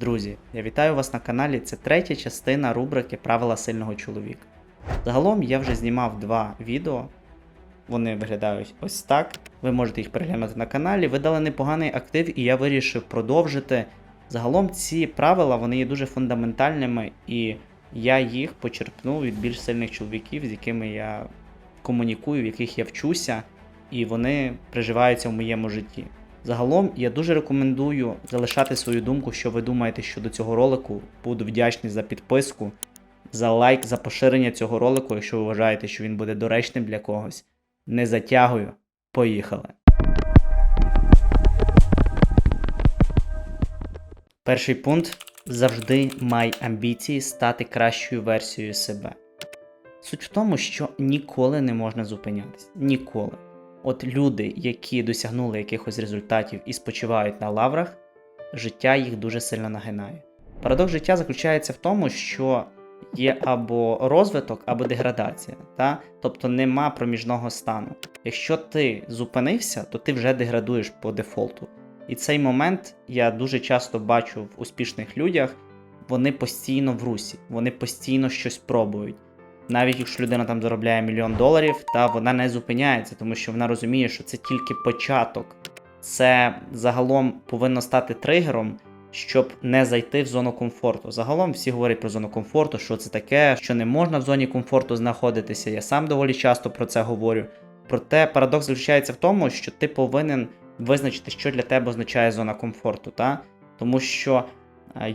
Друзі, я вітаю вас на каналі. Це третя частина рубрики Правила сильного чоловіка. Загалом я вже знімав два відео. Вони виглядають ось так. Ви можете їх переглянути на каналі. Ви дали непоганий актив, і я вирішив продовжити. Загалом ці правила вони є дуже фундаментальними, і я їх почерпнув від більш сильних чоловіків, з якими я комунікую, в яких я вчуся, і вони приживаються в моєму житті. Загалом я дуже рекомендую залишати свою думку, що ви думаєте щодо цього ролику. Буду вдячний за підписку, за лайк, за поширення цього ролику, якщо ви вважаєте, що він буде доречним для когось. Не затягую. Поїхали. Перший пункт завжди май амбіції стати кращою версією себе. Суть в тому, що ніколи не можна зупинятись. Ніколи. От люди, які досягнули якихось результатів і спочивають на лаврах, життя їх дуже сильно нагинає. Парадокс життя заключається в тому, що є або розвиток, або деградація. Та? Тобто нема проміжного стану. Якщо ти зупинився, то ти вже деградуєш по дефолту. І цей момент я дуже часто бачу в успішних людях, вони постійно в русі, вони постійно щось пробують навіть якщо людина там заробляє мільйон доларів, та вона не зупиняється, тому що вона розуміє, що це тільки початок. Це загалом повинно стати тригером, щоб не зайти в зону комфорту. Загалом всі говорять про зону комфорту, що це таке, що не можна в зоні комфорту знаходитися. Я сам доволі часто про це говорю. Проте парадокс заключається в тому, що ти повинен визначити, що для тебе означає зона комфорту. Та? Тому що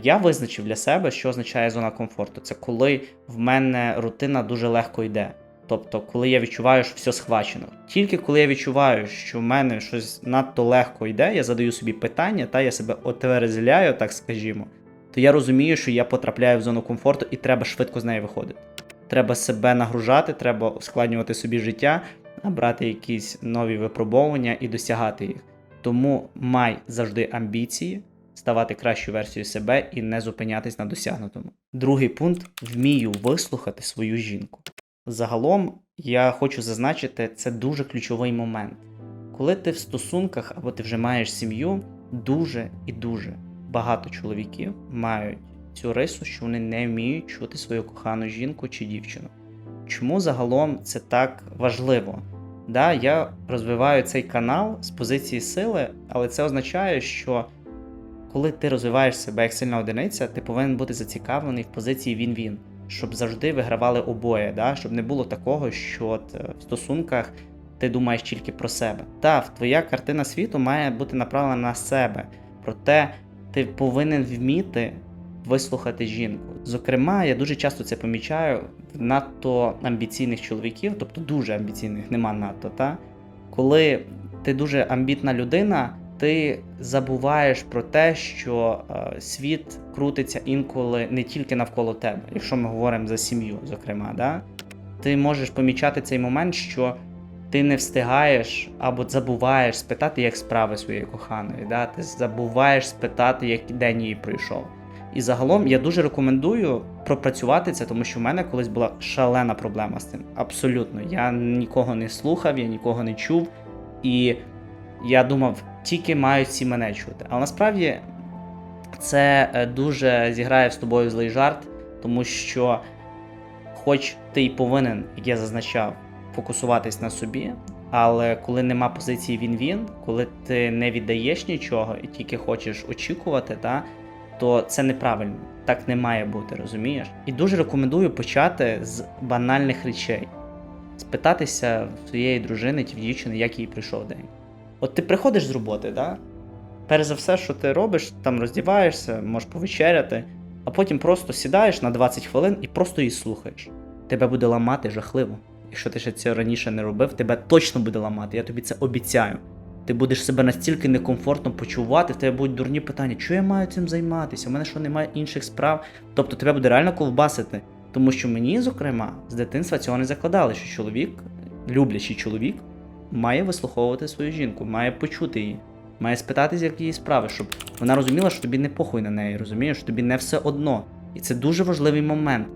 Я визначив для себе, що означає зона комфорту. Це коли в мене рутина дуже легко йде. Тобто, коли я відчуваю, що все схвачено. Тільки коли я відчуваю, що в мене щось надто легко йде, я задаю собі питання, та я себе отверезляю, так скажімо, то я розумію, що я потрапляю в зону комфорту і треба швидко з неї виходити. Треба себе нагружати, треба ускладнювати собі життя, брати якісь нові випробовування і досягати їх. Тому май завжди амбіції ставати кращою версією себе і не зупинятись на досягнутому. Другий пункт вмію вислухати свою жінку. Загалом я хочу зазначити, це дуже ключовий момент. Коли ти в стосунках або ти вже маєш сім'ю, дуже і дуже багато чоловіків мають цю рису, що вони не вміють чути свою кохану жінку чи дівчину. Чому загалом це так важливо? Да, Я розвиваю цей канал з позиції сили, але це означає, що коли ти розвиваєш себе як сильна одиниця, ти повинен бути зацікавлений в позиції він-він, щоб завжди вигравали обоє, да? щоб не було такого, що е, в стосунках ти думаєш тільки про себе. Так, твоя картина світу має бути направлена на себе, проте ти повинен вміти вислухати жінку. Зокрема, я дуже часто це помічаю в надто амбіційних чоловіків, тобто дуже амбіційних, нема надто, та? коли ти дуже амбітна людина ти забуваєш про те, що е, світ крутиться інколи не тільки навколо тебе, якщо ми говоримо за сім'ю, зокрема, да? ти можеш помічати цей момент, що ти не встигаєш або забуваєш спитати, як справи своєї коханої. Да? Ти забуваєш спитати, як день її пройшов. І загалом я дуже рекомендую пропрацювати це, тому що в мене колись була шалена проблема з цим. Абсолютно. Я нікого не слухав, я нікого не чув. І я думав, тільки мають всі мене чути. Але насправді це е, дуже зіграє з тобою злий жарт, тому що, хоч ти й повинен, як я зазначав, фокусуватись на собі, але коли нема позиції він-він, коли ти не віддаєш нічого і тільки хочеш очікувати, та, то це неправильно. Так не має бути, розумієш? І дуже рекомендую почати з банальних речей. Спитатися своєї дружини чи дівчини, як їй прийшов день. От ти приходиш з роботи, да? перш за все, що ти робиш, там роздіваєшся, можеш повечеряти, а потім просто сідаєш на 20 хвилин і просто її слухаєш. Тебе буде ламати жахливо. Якщо ти ще це раніше не робив, тебе точно буде ламати, я тобі це обіцяю. Ти будеш себе настільки некомфортно почувати, в тебе будуть дурні питання, що я маю цим займатися? У мене що немає інших справ. Тобто тебе буде реально ковбасити. Тому що мені, зокрема, з дитинства цього не закладали, що чоловік, люблячий чоловік, має вислуховувати свою жінку, має почути її, має спитатись, як її справи, щоб вона розуміла, що тобі не похуй на неї, розумієш, що тобі не все одно. І це дуже важливий момент.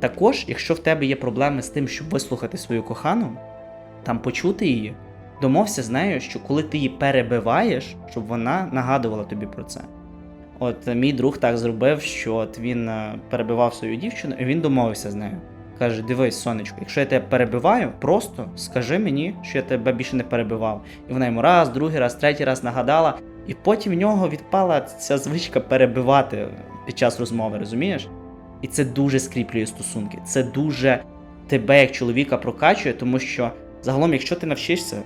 Також, якщо в тебе є проблеми з тим, щоб вислухати свою кохану, там почути її, домовся з нею, що коли ти її перебиваєш, щоб вона нагадувала тобі про це. От мій друг так зробив, що от він е, перебивав свою дівчину, і він домовився з нею. Каже: дивись, сонечко, якщо я тебе перебиваю, просто скажи мені, що я тебе більше не перебивав. І вона йому раз, другий раз, третій раз нагадала. І потім в нього відпала ця звичка перебивати під час розмови, розумієш? І це дуже скріплює стосунки. Це дуже тебе як чоловіка прокачує, тому що загалом, якщо ти навчишся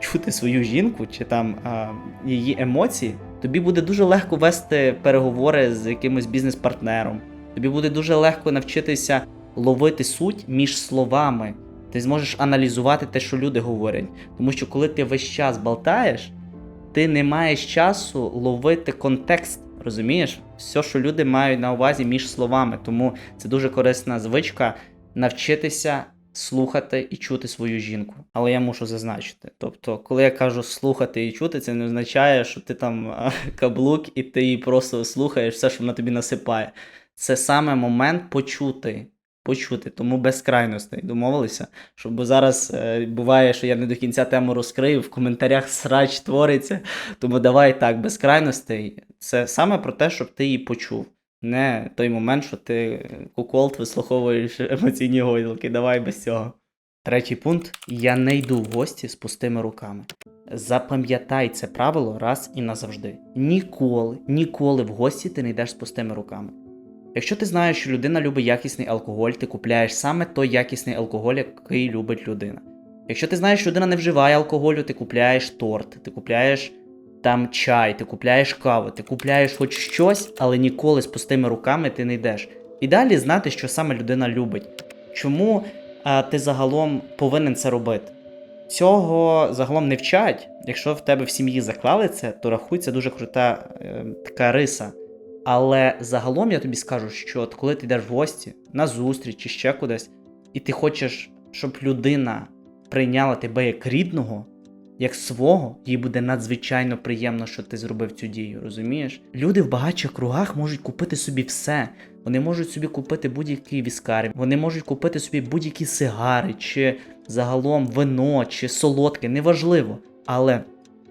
чути свою жінку чи там а, її емоції, тобі буде дуже легко вести переговори з якимось бізнес-партнером. Тобі буде дуже легко навчитися ловити суть між словами. Ти зможеш аналізувати те, що люди говорять. Тому що коли ти весь час болтаєш, ти не маєш часу ловити контекст. Розумієш? Все, що люди мають на увазі між словами. Тому це дуже корисна звичка навчитися слухати і чути свою жінку. Але я мушу зазначити. Тобто, коли я кажу слухати і чути, це не означає, що ти там каблук і ти її просто слухаєш все, що вона тобі насипає. Це саме момент почути. Почути, тому без крайностей домовилися. Щоб бо зараз е, буває, що я не до кінця тему розкрию, в коментарях срач твориться. Тому давай так, без крайностей. Це саме про те, щоб ти її почув. Не той момент, що ти куколт вислуховуєш емоційні гойдалки. Давай без цього. Третій пункт: я не йду в гості з пустими руками. Запам'ятай це правило раз і назавжди. Ніколи, ніколи в гості ти не йдеш з пустими руками. Якщо ти знаєш, що людина любить якісний алкоголь, ти купляєш саме той якісний алкоголь, який любить людина. Якщо ти знаєш, що людина не вживає алкоголю, ти купляєш торт, ти купляєш там чай, ти купляєш каву, ти купляєш хоч щось, але ніколи з пустими руками ти не йдеш. І далі знати, що саме людина любить. Чому а, ти загалом повинен це робити? Цього загалом не вчать. Якщо в тебе в сім'ї заклали це, то це дуже крута е, така риса. Але загалом я тобі скажу, що от коли ти йдеш в гості на зустріч чи ще кудись, і ти хочеш, щоб людина прийняла тебе як рідного, як свого, їй буде надзвичайно приємно, що ти зробив цю дію, розумієш? Люди в багатших кругах можуть купити собі все. Вони можуть собі купити будь-який віскар, вони можуть купити собі будь-які сигари, чи загалом вино, чи солодке, неважливо. Але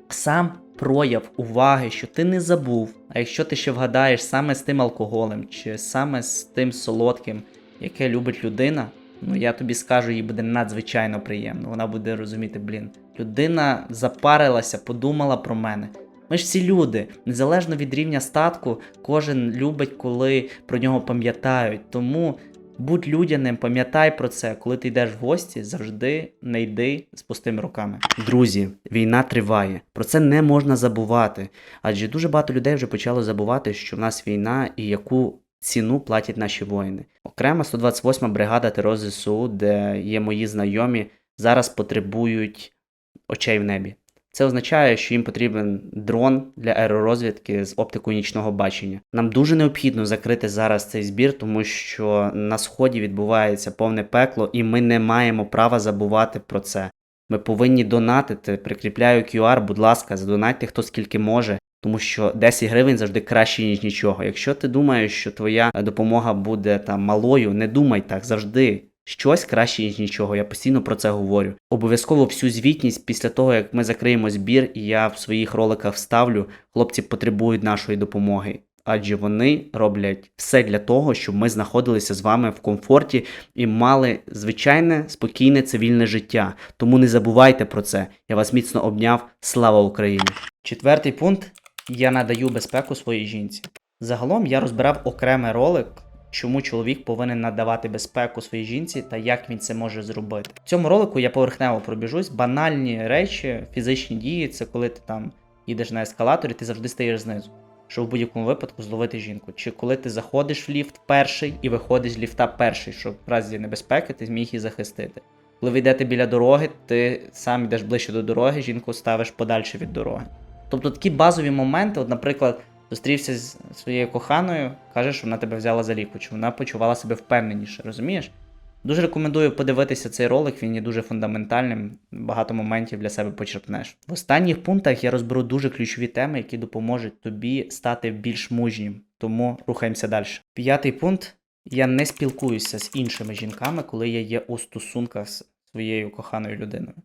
сам прояв уваги, що ти не забув, а якщо ти ще вгадаєш саме з тим алкоголем, чи саме з тим солодким, яке любить людина, ну я тобі скажу, їй буде надзвичайно приємно. Вона буде розуміти, блін, людина запарилася, подумала про мене. Ми ж всі люди, незалежно від рівня статку, кожен любить, коли про нього пам'ятають. Тому будь людяним, пам'ятай про це, коли ти йдеш в гості, завжди не йди з пустими руками. Друзі, війна триває. Про це не можна забувати. Адже дуже багато людей вже почало забувати, що в нас війна і яку ціну платять наші воїни. Окрема 128 бригада ТРО ЗСУ, де є мої знайомі, зараз потребують очей в небі. Це означає, що їм потрібен дрон для аеророзвідки з оптикою нічного бачення. Нам дуже необхідно закрити зараз цей збір, тому що на сході відбувається повне пекло, і ми не маємо права забувати про це. Ми повинні донатити. Прикріпляю QR, будь ласка, задонатьте хто скільки може. Тому що 10 гривень завжди краще, ніж нічого. Якщо ти думаєш, що твоя допомога буде там малою, не думай так завжди. Щось краще, ніж нічого. Я постійно про це говорю. Обов'язково всю звітність після того, як ми закриємо збір, і я в своїх роликах вставлю, хлопці потребують нашої допомоги. Адже вони роблять все для того, щоб ми знаходилися з вами в комфорті і мали звичайне спокійне цивільне життя. Тому не забувайте про це. Я вас міцно обняв. Слава Україні! Четвертий пункт: я надаю безпеку своїй жінці. Загалом я розбирав окремий ролик, чому чоловік повинен надавати безпеку своїй жінці та як він це може зробити. В цьому ролику я поверхнево пробіжусь. Банальні речі, фізичні дії це коли ти там їдеш на ескалаторі, ти завжди стаєш знизу. Щоб в будь-якому випадку зловити жінку. Чи коли ти заходиш в ліфт перший і виходиш з ліфта перший, щоб в разі небезпеки ти зміг її захистити. Коли ви йдете біля дороги, ти сам йдеш ближче до дороги, жінку ставиш подальше від дороги. Тобто такі базові моменти, от, наприклад, зустрівся з своєю коханою, каже, що вона тебе взяла за ліку, чи вона почувала себе впевненіше, розумієш? Дуже рекомендую подивитися цей ролик, він є дуже фундаментальним, багато моментів для себе почерпнеш. В останніх пунктах я розберу дуже ключові теми, які допоможуть тобі стати більш мужнім. Тому рухаємося далі. П'ятий пункт: я не спілкуюся з іншими жінками, коли я є у стосунках з своєю коханою людиною.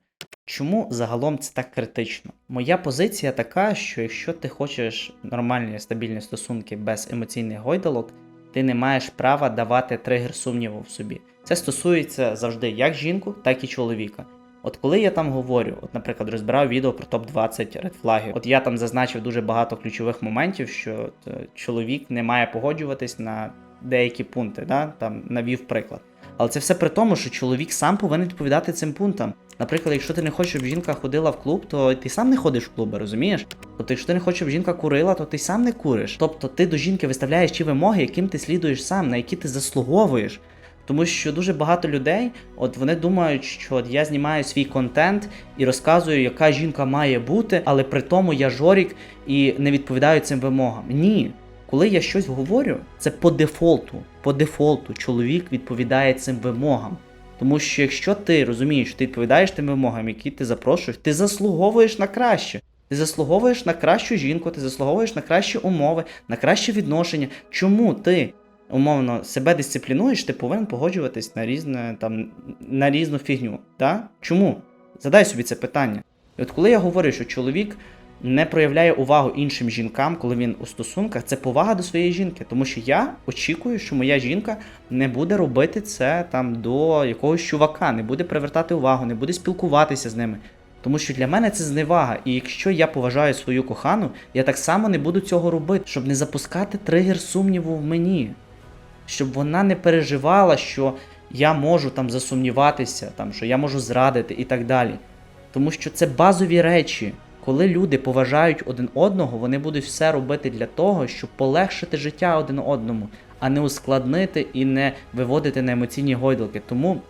Чому загалом це так критично? Моя позиція така, що якщо ти хочеш нормальні стабільні стосунки без емоційних гойдалок, ти не маєш права давати тригер сумніву в собі. Це стосується завжди як жінку, так і чоловіка. От коли я там говорю, от, наприклад, розбирав відео про топ-20 редфлагів, от я там зазначив дуже багато ключових моментів, що е, чоловік не має погоджуватись на деякі пункти, да? там навів приклад. Але це все при тому, що чоловік сам повинен відповідати цим пунктам. Наприклад, якщо ти не хочеш, щоб жінка ходила в клуб, то ти сам не ходиш в клуби, розумієш? Тобто, якщо ти не хочеш, щоб жінка курила, то ти сам не куриш. Тобто ти до жінки виставляєш ті вимоги, яким ти слідуєш сам, на які ти заслуговуєш. Тому що дуже багато людей, от вони думають, що от я знімаю свій контент і розказую, яка жінка має бути, але при тому я жорік і не відповідаю цим вимогам. Ні. Коли я щось говорю, це по дефолту. По дефолту чоловік відповідає цим вимогам. Тому що якщо ти розумієш, що ти відповідаєш тим вимогам, які ти запрошуєш, ти заслуговуєш на краще. Ти заслуговуєш на кращу жінку, ти заслуговуєш на кращі умови, на краще відношення. Чому ти умовно себе дисциплінуєш, ти повинен погоджуватись на різне там на різну фігню. Так? Чому? Задай собі це питання. І от коли я говорю, що чоловік не проявляє увагу іншим жінкам, коли він у стосунках, це повага до своєї жінки. Тому що я очікую, що моя жінка не буде робити це там до якогось чувака, не буде привертати увагу, не буде спілкуватися з ними. Тому що для мене це зневага. І якщо я поважаю свою кохану, я так само не буду цього робити, щоб не запускати тригер сумніву в мені, щоб вона не переживала, що я можу там засумніватися, там, що я можу зрадити і так далі. Тому що це базові речі. Коли люди поважають один одного, вони будуть все робити для того, щоб полегшити життя один одному, а не ускладнити і не виводити на емоційні гойдалки. Тому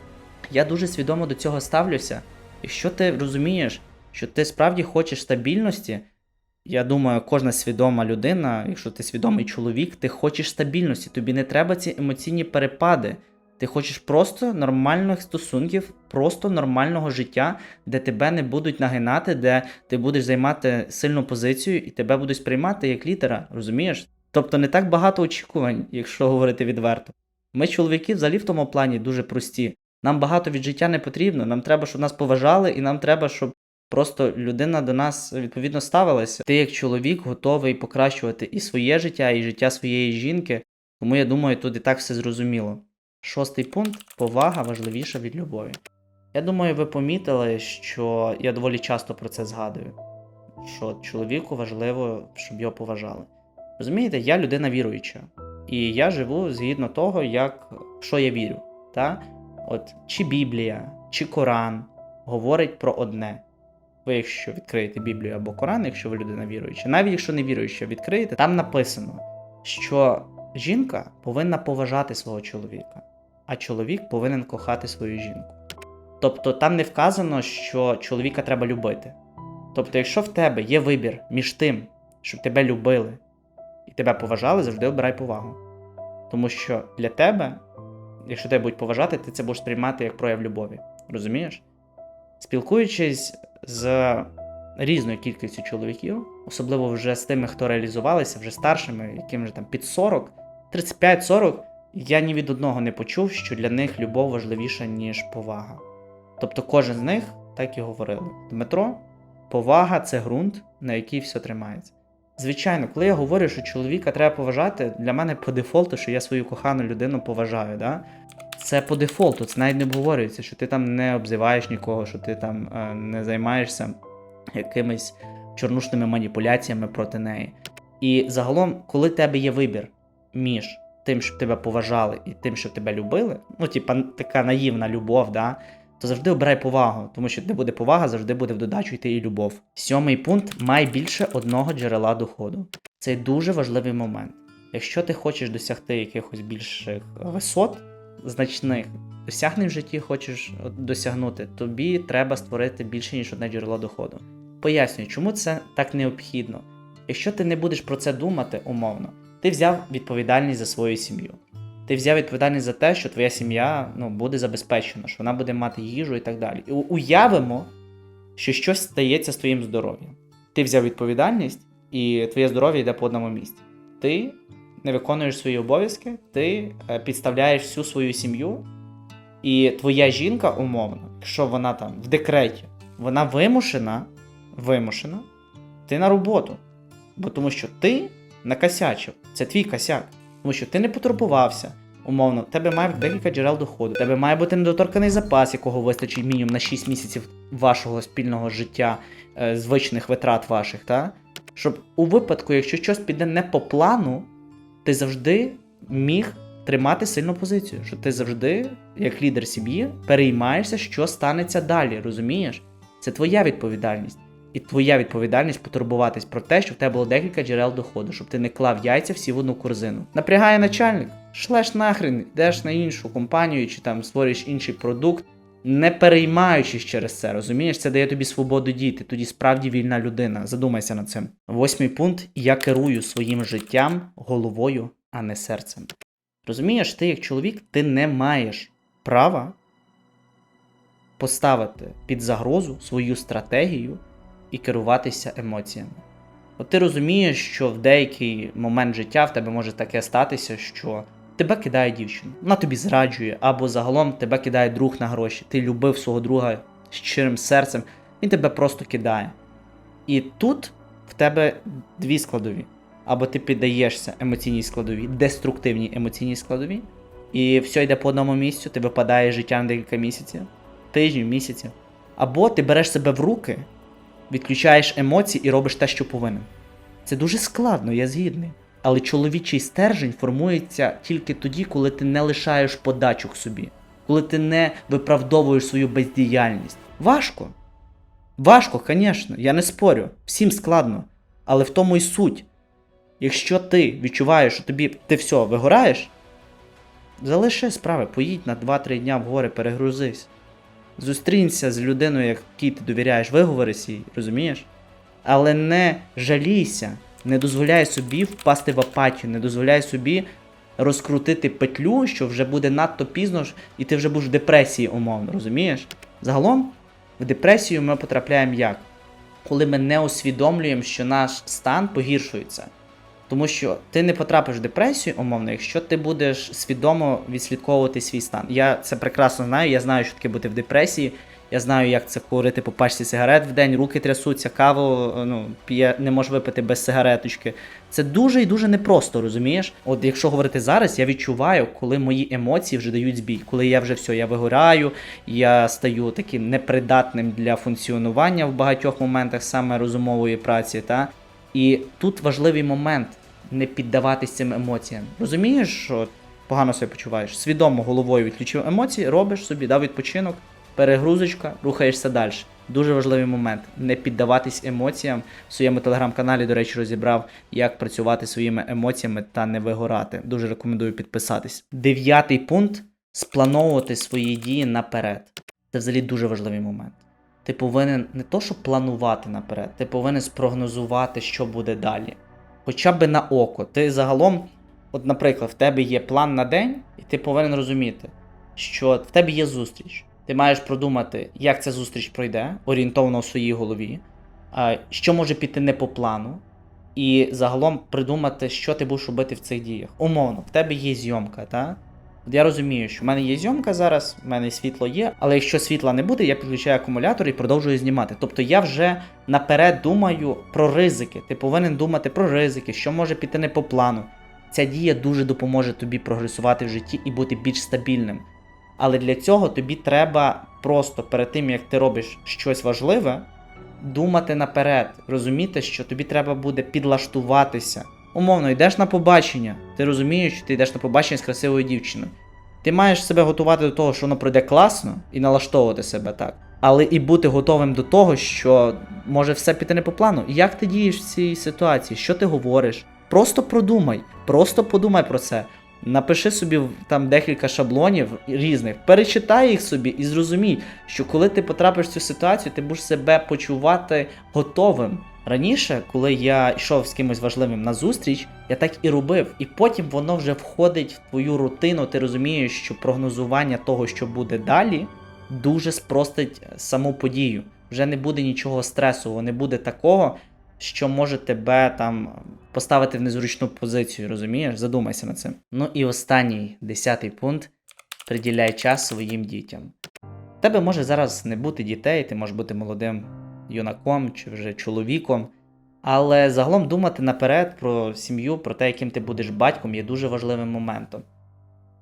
я дуже свідомо до цього ставлюся. Якщо ти розумієш, що ти справді хочеш стабільності, я думаю, кожна свідома людина, якщо ти свідомий чоловік, ти хочеш стабільності, тобі не треба ці емоційні перепади. Ти хочеш просто нормальних стосунків, просто нормального життя, де тебе не будуть нагинати, де ти будеш займати сильну позицію і тебе будуть сприймати як лідера, розумієш? Тобто не так багато очікувань, якщо говорити відверто. Ми, чоловіки, взагалі в тому плані дуже прості. Нам багато від життя не потрібно, нам треба, щоб нас поважали, і нам треба, щоб просто людина до нас відповідно ставилася. Ти, як чоловік, готовий покращувати і своє життя, і життя своєї жінки. Тому я думаю, тут і так все зрозуміло. Шостий пункт повага важливіша від любові. Я думаю, ви помітили, що я доволі часто про це згадую. Що чоловіку важливо, щоб його поважали. Розумієте, я людина віруюча, і я живу згідно того, як що я вірю. Та? От чи Біблія, чи Коран говорить про одне. Ви, якщо відкриєте Біблію або Коран, якщо ви людина віруюча, навіть якщо не віруюча, відкриєте, там написано, що жінка повинна поважати свого чоловіка, а чоловік повинен кохати свою жінку. Тобто там не вказано, що чоловіка треба любити. Тобто, якщо в тебе є вибір між тим, щоб тебе любили і тебе поважали, завжди обирай повагу. Тому що для тебе, якщо тебе будуть поважати, ти це будеш сприймати як прояв любові. Розумієш? Спілкуючись з різною кількістю чоловіків, особливо вже з тими, хто реалізувалися, вже старшими, яким вже там під 40, 35-40, я ні від одного не почув, що для них любов важливіша, ніж повага. Тобто кожен з них так і говорили. Дмитро, повага це ґрунт, на який все тримається. Звичайно, коли я говорю, що чоловіка треба поважати, для мене по дефолту, що я свою кохану людину поважаю. Да? Це по дефолту, це навіть не обговорюється, що ти там не обзиваєш нікого, що ти там е, не займаєшся якимись чорнушними маніпуляціями проти неї. І загалом, коли тебе є вибір між тим, щоб тебе поважали, і тим, щоб тебе любили, ну, типа така наївна любов, да, то завжди обирай повагу, тому що де буде повага, завжди буде в додачу йти і любов. Сьомий пункт май більше одного джерела доходу. Це дуже важливий момент. Якщо ти хочеш досягти якихось більших висот, значних досягнень в житті хочеш досягнути, тобі треба створити більше ніж одне джерело доходу. Пояснюю, чому це так необхідно. Якщо ти не будеш про це думати умовно, ти взяв відповідальність за свою сім'ю. Ти взяв відповідальність за те, що твоя сім'я ну, буде забезпечена, що вона буде мати їжу і так далі. І уявимо, що щось стається з твоїм здоров'ям. Ти взяв відповідальність, і твоє здоров'я йде по одному місці. Ти не виконуєш свої обов'язки, ти е, підставляєш всю свою сім'ю, і твоя жінка, умовно, якщо вона там в декреті, вона вимушена, вимушена ти на роботу. Бо тому що ти накосячив, це твій косяк. Тому що ти не потурбувався. Умовно, тебе має декілька джерел доходу, тебе має бути недоторканий запас, якого вистачить мінімум на 6 місяців вашого спільного життя, е, звичних витрат ваших, та? щоб у випадку, якщо щось піде не по плану, ти завжди міг тримати сильну позицію. Що ти завжди, як лідер сім'ї, переймаєшся, що станеться далі, розумієш? Це твоя відповідальність. І твоя відповідальність потурбуватись про те, щоб в тебе було декілька джерел доходу, щоб ти не клав яйця всі в одну корзину. Напрягає начальник, шлеш нахрен, йдеш на іншу компанію чи там створюєш інший продукт, не переймаючись через це, розумієш, це дає тобі свободу діяти, тоді справді вільна людина. Задумайся над цим. Восьмий пункт: я керую своїм життям головою, а не серцем. Розумієш, ти як чоловік, ти не маєш права поставити під загрозу свою стратегію і керуватися емоціями. От ти розумієш, що в деякий момент життя в тебе може таке статися, що тебе кидає дівчина, вона тобі зраджує, або загалом тебе кидає друг на гроші. Ти любив свого друга щирим серцем, він тебе просто кидає. І тут в тебе дві складові. Або ти піддаєшся емоційній складові, деструктивній емоційній складові, і все йде по одному місцю, ти випадає з життя на декілька місяців, тижнів, місяців. Або ти береш себе в руки, відключаєш емоції і робиш те, що повинен. Це дуже складно, я згідний. Але чоловічий стержень формується тільки тоді, коли ти не лишаєш подачок собі, коли ти не виправдовуєш свою бездіяльність. Важко. Важко, звісно, я не спорю. Всім складно. Але в тому й суть. Якщо ти відчуваєш, що тобі ти все вигораєш, залиши справи, поїдь на 2-3 дня в гори, перегрузись. Зустрінься з людиною, якій ти довіряєш, виговорись їй, розумієш? Але не жалійся, не дозволяй собі впасти в апатію, не дозволяй собі розкрутити петлю, що вже буде надто пізно, і ти вже будеш в депресії, умовно, розумієш? Загалом, в депресію ми потрапляємо як? Коли ми не усвідомлюємо, що наш стан погіршується. Тому що ти не потрапиш в депресію, умовно, якщо ти будеш свідомо відслідковувати свій стан. Я це прекрасно знаю, я знаю, що таке бути в депресії. Я знаю, як це курити по пачці сигарет в день, руки трясуться, каву ну, п'є, не можеш випити без сигареточки. Це дуже і дуже непросто, розумієш? От якщо говорити зараз, я відчуваю, коли мої емоції вже дають збій, коли я вже все, я вигораю, я стаю таким непридатним для функціонування в багатьох моментах саме розумової праці. Та? І тут важливий момент не піддаватись цим емоціям. Розумієш, що погано себе почуваєш? Свідомо головою відключив емоції, робиш собі, дав відпочинок, перегрузочка, рухаєшся далі. Дуже важливий момент не піддаватись емоціям. В своєму телеграм-каналі, до речі, розібрав, як працювати своїми емоціями та не вигорати. Дуже рекомендую підписатись. Дев'ятий пункт сплановувати свої дії наперед. Це взагалі дуже важливий момент. Ти повинен не то, щоб планувати наперед, ти повинен спрогнозувати, що буде далі. Хоча б на око. Ти загалом, от, наприклад, в тебе є план на день, і ти повинен розуміти, що в тебе є зустріч. Ти маєш продумати, як ця зустріч пройде, орієнтовно в своїй голові, що може піти не по плану, і загалом придумати, що ти будеш робити в цих діях. Умовно, в тебе є зйомка, так? От я розумію, що в мене є зйомка зараз, в мене світло є, але якщо світла не буде, я підключаю акумулятор і продовжую знімати. Тобто я вже наперед думаю про ризики. Ти повинен думати про ризики, що може піти не по плану. Ця дія дуже допоможе тобі прогресувати в житті і бути більш стабільним. Але для цього тобі треба просто перед тим, як ти робиш щось важливе, думати наперед, розуміти, що тобі треба буде підлаштуватися. Умовно, йдеш на побачення, ти розумієш, що ти йдеш на побачення з красивою дівчиною. Ти маєш себе готувати до того, що воно пройде класно, і налаштовувати себе так. Але і бути готовим до того, що може все піти не по плану. Як ти дієш в цій ситуації? Що ти говориш? Просто продумай, просто подумай про це. Напиши собі там декілька шаблонів різних, перечитай їх собі і зрозумій, що коли ти потрапиш в цю ситуацію, ти будеш себе почувати готовим. Раніше, коли я йшов з кимось важливим на зустріч, я так і робив, і потім воно вже входить в твою рутину. Ти розумієш, що прогнозування того, що буде далі, дуже спростить саму подію. Вже не буде нічого стресового, не буде такого, що може тебе там поставити в незручну позицію, розумієш? Задумайся над цим. Ну і останній десятий пункт: приділяй час своїм дітям. Тебе може зараз не бути дітей, ти можеш бути молодим юнаком чи вже чоловіком. Але загалом думати наперед про сім'ю, про те, яким ти будеш батьком, є дуже важливим моментом.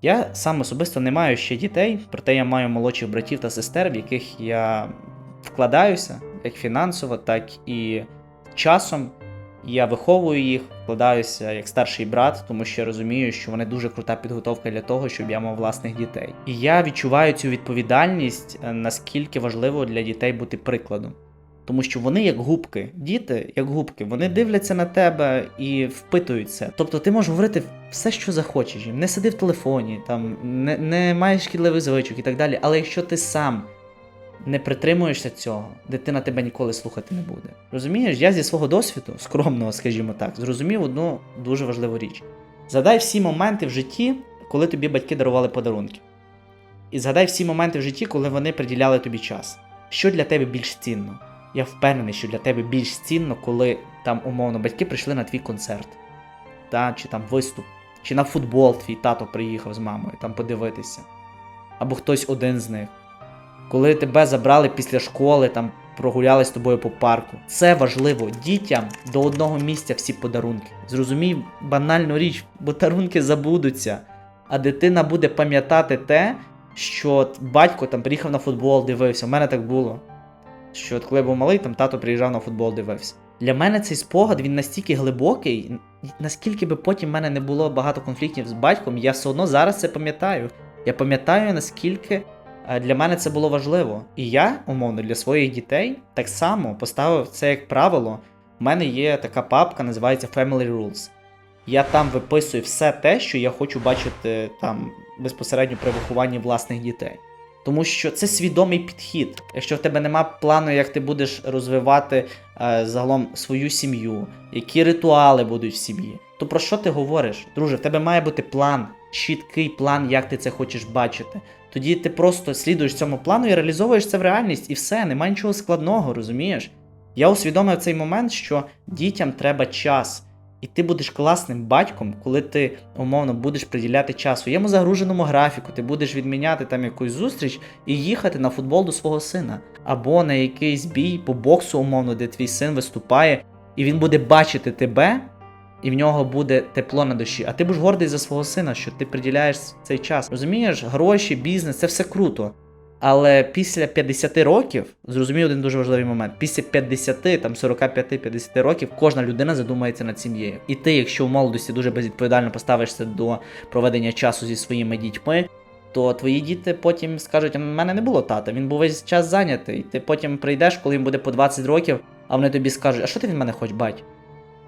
Я сам особисто не маю ще дітей, проте я маю молодших братів та сестер, в яких я вкладаюся як фінансово, так і часом. Я виховую їх, вкладаюся як старший брат, тому що я розумію, що вони дуже крута підготовка для того, щоб я мав власних дітей. І я відчуваю цю відповідальність, е, наскільки важливо для дітей бути прикладом. Тому що вони як губки, діти, як губки, вони дивляться на тебе і впитуються. Тобто ти можеш говорити все, що захочеш їм, не сиди в телефоні, там не, не маєш шкідливих звичок і так далі. Але якщо ти сам не притримуєшся цього, дитина тебе ніколи слухати не буде. Розумієш, я зі свого досвіду, скромного, скажімо так, зрозумів одну дуже важливу річ: згадай всі моменти в житті, коли тобі батьки дарували подарунки. І згадай всі моменти в житті, коли вони приділяли тобі час. Що для тебе більш цінно? Я впевнений, що для тебе більш цінно, коли там умовно батьки прийшли на твій концерт, та, чи там виступ, чи на футбол твій тато приїхав з мамою там подивитися, або хтось один з них. Коли тебе забрали після школи, там прогуляли з тобою по парку. Це важливо дітям до одного місця всі подарунки. Зрозумій банальну річ, бо подарунки забудуться, а дитина буде пам'ятати те, що батько там приїхав на футбол, дивився. У мене так було. Що коли я був малий, там тато приїжджав на футбол, дивився. Для мене цей спогад він настільки глибокий, наскільки би потім в мене не було багато конфліктів з батьком, я все одно зараз це пам'ятаю. Я пам'ятаю, наскільки е, для мене це було важливо. І я, умовно, для своїх дітей так само поставив це як правило. У мене є така папка, називається Family Rules. Я там виписую все те, що я хочу бачити там безпосередньо при вихованні власних дітей. Тому що це свідомий підхід. Якщо в тебе нема плану, як ти будеш розвивати е, загалом свою сім'ю, які ритуали будуть в сім'ї, то про що ти говориш? Друже, в тебе має бути план, чіткий план, як ти це хочеш бачити. Тоді ти просто слідуєш цьому плану і реалізовуєш це в реальність, і все, немає нічого складного, розумієш? Я усвідомив цей момент, що дітям треба час. І ти будеш класним батьком, коли ти умовно будеш приділяти час своєму загруженому графіку, ти будеш відміняти там якусь зустріч і їхати на футбол до свого сина, або на якийсь бій по боксу, умовно, де твій син виступає, і він буде бачити тебе, і в нього буде тепло на душі. А ти будеш гордий за свого сина, що ти приділяєш цей час. Розумієш, гроші, бізнес це все круто. Але після 50 років, зрозумій один дуже важливий момент, після 50, там 45-50 років кожна людина задумається над сім'єю. І ти, якщо в молодості дуже безвідповідально поставишся до проведення часу зі своїми дітьми, то твої діти потім скажуть: у мене не було тата, він був весь час зайнятий. Ти потім прийдеш, коли їм буде по 20 років, а вони тобі скажуть, а що ти від мене хочеш, бать?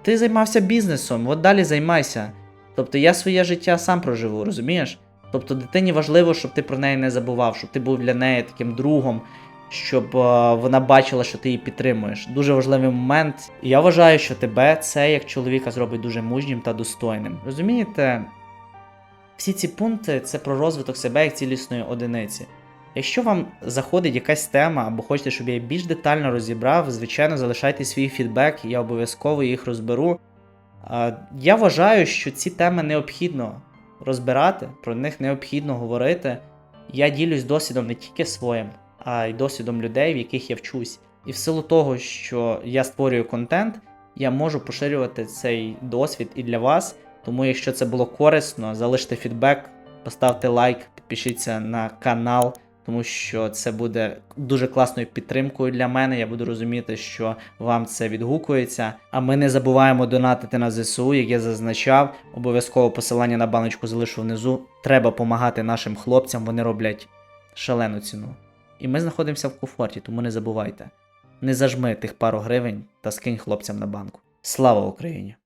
Ти займався бізнесом, от далі займайся. Тобто я своє життя сам проживу, розумієш? Тобто дитині важливо, щоб ти про неї не забував, щоб ти був для неї таким другом, щоб е, вона бачила, що ти її підтримуєш. Дуже важливий момент. І я вважаю, що тебе це як чоловіка зробить дуже мужнім та достойним. Розумієте? Всі ці пункти це про розвиток себе як цілісної одиниці. Якщо вам заходить якась тема або хочете, щоб я її більш детально розібрав, звичайно, залишайте свій фідбек, я обов'язково їх розберу. Е, Я вважаю, що ці теми необхідно розбирати, про них необхідно говорити. Я ділюсь досвідом не тільки своїм, а й досвідом людей, в яких я вчусь. І в силу того, що я створюю контент, я можу поширювати цей досвід і для вас. Тому, якщо це було корисно, залиште фідбек, поставте лайк, підпишіться на канал, тому що це буде дуже класною підтримкою для мене. Я буду розуміти, що вам це відгукується. А ми не забуваємо донатити на ЗСУ, як я зазначав. Обов'язково посилання на баночку залишу внизу. Треба допомагати нашим хлопцям, вони роблять шалену ціну. І ми знаходимося в комфорті, тому не забувайте. Не зажми тих пару гривень та скинь хлопцям на банку. Слава Україні!